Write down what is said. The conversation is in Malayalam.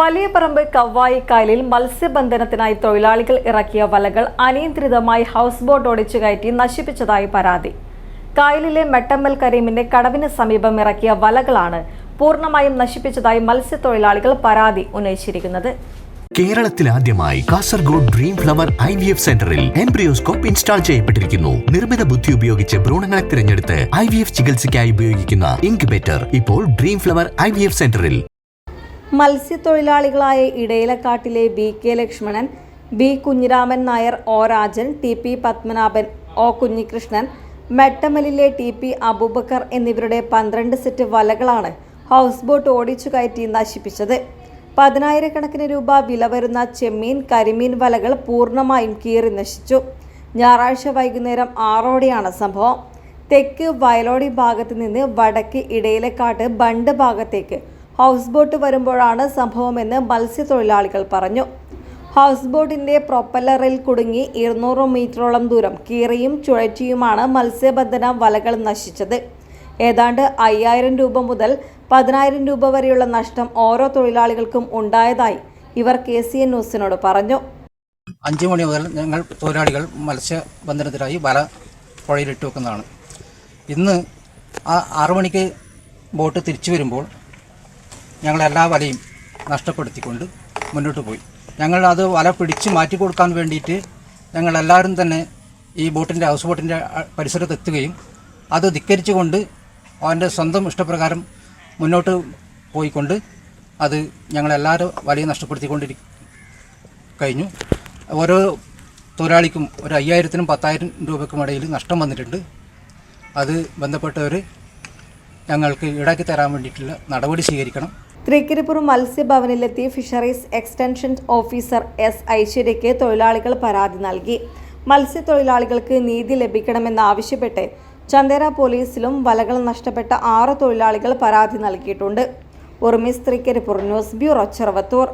വലിയ പറമ്പ് കവ്വായി കായലിൽ മത്സ്യബന്ധനത്തിനായി തൊഴിലാളികൾ ഇറക്കിയ വലകൾ അനിയന്ത്രിതമായി ഹൗസ് ബോട്ട് ഓടിച്ചു കയറ്റി നശിപ്പിച്ചതായി പരാതി. കായലിലെ മെട്ടമ്മൽ കരീമിന്റെ കടവിന് സമീപം ഇറക്കിയ വലകളാണ് പൂർണമായും നശിപ്പിച്ചതായി മത്സ്യത്തൊഴിലാളികൾ പരാതി ഉന്നയിച്ചിരിക്കുന്നത്. കേരളത്തിൽ ആദ്യമായി Kasaragod dream flower I V F സെന്ററിൽ എംബ്രിയോസ്കോപ്പ് ഇൻസ്റ്റാൾ ചെയ്യപ്പെട്ടിരിക്കുന്നു. നിർമ്മിത ബുദ്ധി ഉപയോഗിച്ച് ഭ്രൂണങ്ങളെ തിരഞ്ഞെടുത്ത് ഐ വി എഫ് ചികിത്സയ്ക്കായി ഉപയോഗിക്കുന്ന ഇൻക്യുബേറ്റർ ഇപ്പോൾ dream flower I V F സെന്ററിൽ. മത്സ്യത്തൊഴിലാളികളായ ഇടയിലക്കാട്ടിലെ B K Lakshmanan B Kunhiraman Nair O Rajan T P Padmanabhan O Kunhikrishnan മെട്ടമലിലെ T P Abubakar എന്നിവരുടെ പന്ത്രണ്ട് സെറ്റ് വലകളാണ് ഹൗസ് ബോട്ട് ഓടിച്ചു കയറ്റി നശിപ്പിച്ചത്. പതിനായിരക്കണക്കിന് രൂപ വില വരുന്ന ചെമ്മീൻ കരിമീൻ വലകൾ പൂർണമായും കീറി നശിച്ചു. ഞായറാഴ്ച വൈകുന്നേരം ആറോടെയാണ് സംഭവം. തെക്ക് വയലോടി ഭാഗത്ത് നിന്ന് വടക്ക് ഇടയിലക്കാട്ട് ബണ്ട് ഭാഗത്തേക്ക് ഹൗസ് ബോട്ട് വരുമ്പോഴാണ് സംഭവമെന്ന് മത്സ്യത്തൊഴിലാളികൾ പറഞ്ഞു. ഹൗസ് ബോട്ടിന്റെ പ്രൊപ്പല്ലറിൽ കുടുങ്ങി ഇരുന്നൂറ് മീറ്ററോളം ദൂരം കീറിയും ചുഴറ്റിയുമാണ് മത്സ്യബന്ധന വലകൾ നശിച്ചത്. ഏതാണ്ട് അയ്യായിരം രൂപ മുതൽ പതിനായിരം രൂപ വരെയുള്ള നഷ്ടം ഓരോ തൊഴിലാളികൾക്കും ഉണ്ടായതായി ഇവർ കെ സി എൻ ന്യൂസിനോട് പറഞ്ഞു. അഞ്ചു മണി മുതൽ ഞങ്ങൾ തൊഴിലാളികൾ മത്സ്യബന്ധനത്തിനായി വല പുഴയിലിട്ട് വെക്കുന്നതാണ്. ഇന്ന് ആ മണിക്ക് ബോട്ട് തിരിച്ചു വരുമ്പോൾ ഞങ്ങൾ എല്ലാ വലയും നഷ്ടപ്പെടുത്തിക്കൊണ്ട് മുന്നോട്ട് പോയി. ഞങ്ങൾ അത് വല പിടിച്ച് മാറ്റി കൊടുക്കാൻ വേണ്ടിയിട്ട് ഞങ്ങളെല്ലാവരും തന്നെ ഈ ബോട്ടിന്റെ ഹൗസ് ബോട്ടിന്റെ പരിസരത്ത് എത്തുകയും അത് ധിക്കരിച്ചുകൊണ്ട് അവന്റെ സ്വന്തം ഇഷ്ടപ്രകാരം മുന്നോട്ട് പോയിക്കൊണ്ട് അത് ഞങ്ങളെല്ലാവരും വലയും നഷ്ടപ്പെടുത്തിക്കൊണ്ടിരി കഴിഞ്ഞു. ഓരോ തൊഴിലാളിക്കും ഒരു അയ്യായിരത്തിനും പത്തായിരം രൂപയ്ക്കും ഇടയിൽ നഷ്ടം വന്നിട്ടുണ്ട്. അത് ബന്ധപ്പെട്ടവർ ഞങ്ങൾക്ക് ഈടാക്കി തരാൻ വേണ്ടിയിട്ടുള്ള നടപടി സ്വീകരിക്കണം. തൃക്കരിപ്പൂർ മത്സ്യഭവനിലെത്തി ഫിഷറീസ് എക്സ്റ്റൻഷൻ ഓഫീസർ എസ് ഐശ്വര്യയ്ക്ക് തൊഴിലാളികൾ പരാതി നൽകി. മത്സ്യത്തൊഴിലാളികൾക്ക് നീതി ലഭിക്കണമെന്നാവശ്യപ്പെട്ട് ചന്ദേര പോലീസിലും വലകൾ നഷ്ടപ്പെട്ട ആറ് തൊഴിലാളികൾ പരാതി നൽകിയിട്ടുണ്ട്. ഉർമിസ് തൃക്കരിപ്പൂർ ന്യൂസ് ബ്യൂറോ ചെറുവത്തൂർ.